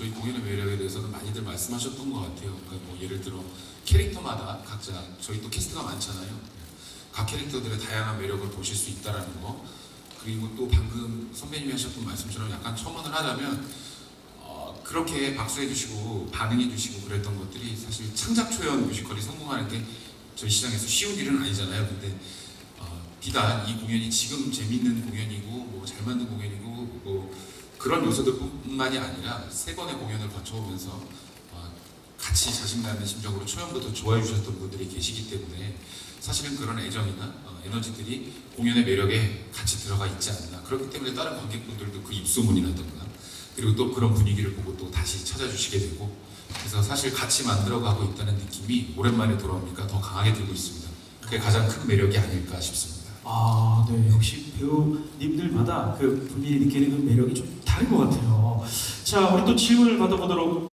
저희 공연의 매력에 대해서는 많이들 말씀하셨던 것 같아요. 그러니까 뭐 예를 들어 캐릭터마다 각자 저희 또 캐스트가 많잖아요. 각 캐릭터들의 다양한 매력을 보실 수 있다라는 거. 그리고 또 방금 선배님이 하셨던 말씀처럼 약간 첨언을 하자면 어, 그렇게 박수해 주시고 반응해 주시고 그랬던 것들이 사실 창작 초연 뮤지컬이 성공하는 게 저희 시장에서 쉬운 일은 아니잖아요. 근데 어, 비단 이 공연이 지금 재밌는 공연이고 뭐 잘 만든 공연이고 뭐 그런 요소들뿐만이 아니라 세 번의 공연을 거쳐오면서 어, 같이 자신감의 심정으로 초연부터 좋아해 주셨던 분들이 계시기 때문에 사실은 그런 애정이나 어, 에너지들이 공연의 매력에 같이 들어가 있지 않나 그렇기 때문에 다른 관객분들도 그 입소문이라든가 그리고 또 그런 분위기를 보고 또 다시 찾아주시게 되고 그래서 사실 같이 만들어가고 있다는 느낌이 오랜만에 돌아오니까 더 강하게 들고 있습니다. 그게 가장 큰 매력이 아닐까 싶습니다. 아, 네. 역시 배우님들마다 그 본인이 느끼는 그 매력이 좀 다른 것 같아요. 자, 우리 또 질문을 받아보도록